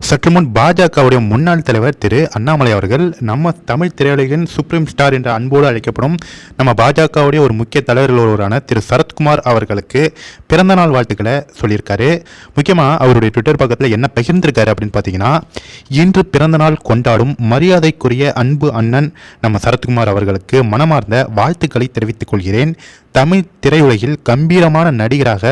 சற்று முன் பாஜகவுடைய முன்னாள் தலைவர் திரு அண்ணாமலை அவர்கள் நம்ம தமிழ் திரையுலகின் சுப்ரீம் ஸ்டார் என்ற அன்போடு அழைக்கப்படும் நம்ம பாஜகவுடைய ஒரு முக்கிய தலைவர்கள் ஒருவரான திரு சரத்குமார் அவர்களுக்கு பிறந்தநாள் வாழ்த்துக்களை சொல்லியிருக்காரு. முக்கியமாக அவருடைய ட்விட்டர் பக்கத்தில் என்ன பகிர்ந்திருக்காரு அப்படின்னு பார்த்தீங்கன்னா இன்று பிறந்தநாள் கொண்டாடும் மரியாதைக்குரிய அன்பு அண்ணன் நம்ம சரத்குமார் அவர்களுக்கு மனமார்ந்த வாழ்த்துக்களை தெரிவித்துக் கொள்கிறேன். தமிழ் திரையுலகில் கம்பீரமான நடிகராக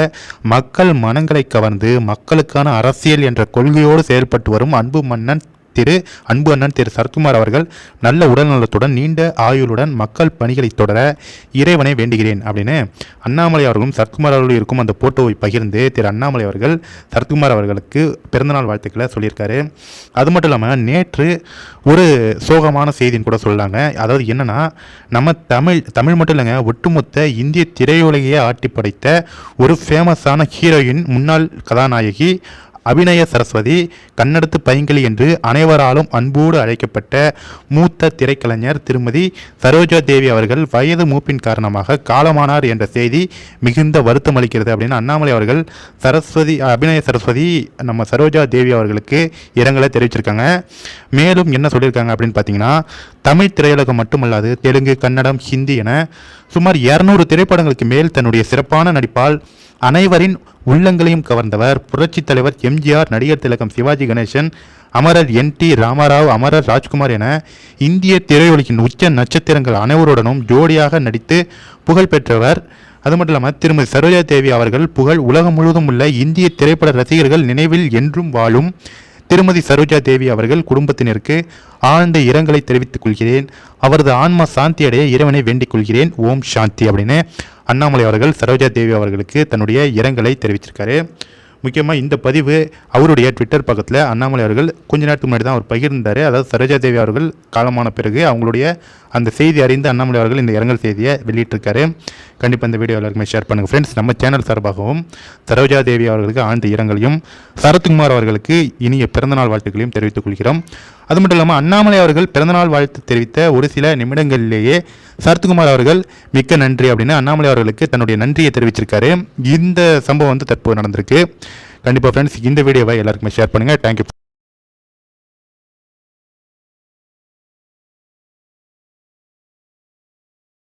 மக்கள் மனங்களை கவர்ந்து மக்களுக்கான அரசியல் என்ற கொள்கையோடு செயல்பட்டு வரும். அன்பு மன்னன் திரு அன்பு அண்ணன் திரு சரத்குமார் அவர்கள் நல்ல உடல்நலத்துடன் நீண்ட ஆயுளுடன் மக்கள் பணிகளை தொடர இறைவனை வேண்டுகிறேன் அப்படின்னு அண்ணாமலை அவர்களும் சரத்குமார் அவர்களும் இருக்கும் அந்த போட்டோவை பகிர்ந்து திரு அண்ணாமலை அவர்கள் சரத்குமார் அவர்களுக்கு பிறந்தநாள் வாழ்த்துக்களை சொல்லியிருக்காரு. அது மட்டும் இல்லாமல் நேற்று ஒரு சோகமான செய்தின்னு கூட சொல்லாங்க. அதாவது என்னன்னா நம்ம தமிழ் தமிழ் மட்டும் இல்லைங்க ஒட்டுமொத்த இந்திய திரையுலகையே ஆட்டி படைத்த ஒரு ஃபேமஸான ஹீரோயின் முன்னாள் கதாநாயகி அபிநய சரஸ்வதி கன்னடத்து பைங்கிளி என்று அனைவராலும் அன்போடு அழைக்கப்பட்ட மூத்த திரைக்கலைஞர் திருமதி சரோஜா தேவி அவர்கள் வயது மூப்பின் காரணமாக காலமானார் என்ற செய்தி மிகுந்த வருத்தம் அளிக்கிறது அப்படின்னு அண்ணாமலை அவர்கள் சரஸ்வதி அபிநய சரஸ்வதி நம்ம சரோஜா தேவி அவர்களுக்கு இரங்கலை தெரிவிச்சிருக்காங்க. மேலும் என்ன சொல்லியிருக்காங்க அப்படின்னு பார்த்தீங்கன்னா தமிழ் திரையுலகம் மட்டுமல்லாது தெலுங்கு கன்னடம் ஹிந்தி என சுமார் இரநூறு திரைப்படங்களுக்கு மேல் தன்னுடைய சிறப்பான நடிப்பால் அனைவரின் உள்ளங்களையும் கவர்ந்தவர். புரட்சித் தலைவர் எம்ஜிஆர் நடிகர் திலகம் சிவாஜி கணேசன் அமரர் என் டி ராமராவ் அமரர் ராஜ்குமார் என இந்திய திரையுலகின் உச்ச நட்சத்திரங்கள் அனைவருடனும் ஜோடியாக நடித்து புகழ் பெற்றவர். அது மட்டும் இல்லாமல் திருமதி சரோஜா தேவி அவர்கள் புகழ் உலகம் முழுவதும் உள்ள இந்திய திரைப்பட ரசிகர்கள் நினைவில் என்றும் வாழும் திருமதி சரோஜா தேவி அவர்கள் குடும்பத்தினருக்கு ஆழ்ந்த இரங்கலை தெரிவித்துக் கொள்கிறேன். அவரது ஆன்மா சாந்தி அடைய இறைவனை வேண்டிக் கொள்கிறேன். ஓம் சாந்தி அப்படின்னு அண்ணாமலை அவர்கள் சரோஜா தேவி அவர்களுக்கு தன்னுடைய இரங்கலை தெரிவிச்சிருக்காரு. முக்கியமாக இந்த பதிவு அவருடைய ட்விட்டர் பக்கத்தில் அண்ணாமலை அவர்கள் கொஞ்ச நேரத்துக்கு முன்னாடி தான் அவர் பகிர்ந்தார். அதாவது சரோஜா தேவி அவர்கள் காலமான பிறகு அவங்களுடைய அந்த செய்தி அறிந்து அண்ணாமலை அவர்கள் இந்த இரங்கல் செய்தியை வெளியிட்டிருக்காரு. கண்டிப்பாக இந்த வீடியோ எல்லாருக்குமே ஷேர் பண்ணுங்கள் ஃப்ரெண்ட்ஸ் நம்ம சேனல் சார்பாகவும் சரோஜா தேவி அவர்களுக்கு ஆழ்ந்த இரங்கலையும் சரத்குமார் அவர்களுக்கு இனிய பிறந்தநாள் வாழ்த்துக்களையும் தெரிவித்துக் கொள்கிறோம். அது மட்டும் இல்லாமல் அண்ணாமலை அவர்கள் பிறந்தநாள் வாழ்த்து தெரிவித்த ஒரு சில நிமிடங்களிலேயே சரத்குமார் அவர்கள் மிக்க நன்றி அப்படின்னு அண்ணாமலை அவர்களுக்கு தன்னுடைய நன்றியை தெரிவிச்சிருக்காரு. இந்த சம்பவம் வந்து தற்போது நடந்திருக்கு. கண்டிப்பாக ஃப்ரெண்ட்ஸ் இந்த வீடியோவை எல்லாருக்குமே ஷேர் பண்ணுங்கள் தேங்க்யூ